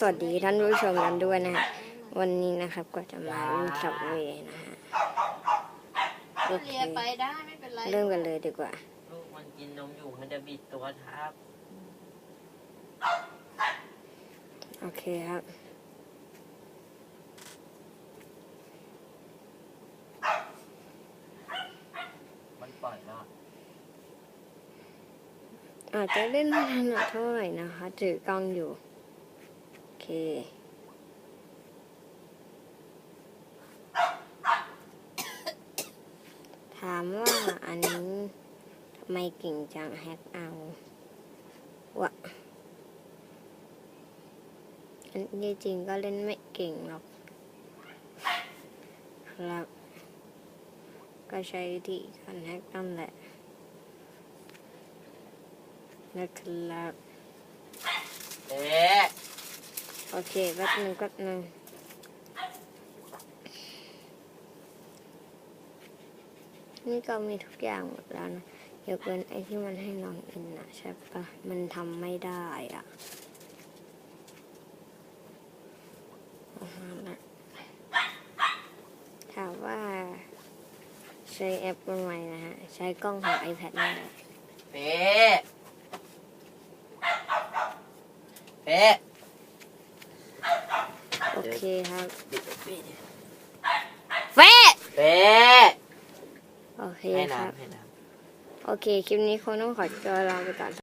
สวัสดีท่านผู้ชมกันด้วยนะฮะวันนี้นะครับก็จะมาเล่นสับเวย์นะฮะโอเคเลียไปได้ไม่เป็นไรเริ่มกันเลยดีกว่า ลูกมันกินนมอยู่มันจะบิดตัวทับโอเคครับมันปล่อยแล้วอาจจะเล่นไม่ถนัดเท่าไหร่นะคะถือกล้องอยู่โอ เค ถามว่าอันนี้ทำไมเก่งจังแฮกเอาวะอันนี้จริงก็เล่นไม่เก่งหรอก ครับ ก็ใช้วิธีการแฮกนั่นแหละนะครับเอ๊ะ โอเคแป๊บหนึงแป๊บหนึงนี่ก็มีทุกอย่างหมดแล้วนะยกเว้นไอ้ที่มันให้ลองอินนะใช่ปะมันทำไม่ได้อะอามาะถามว่าใช้แอปใหมนะฮะ ใช้กล้องของ iPad นี่แหละเป๊ะเป๊ะ เคครับบิดเป๊ะเฟะเป๊ะโอเคให้ครับ น้ำให้น้โอเค คลิปนี้คงต้องขอตัวลาไปก่อน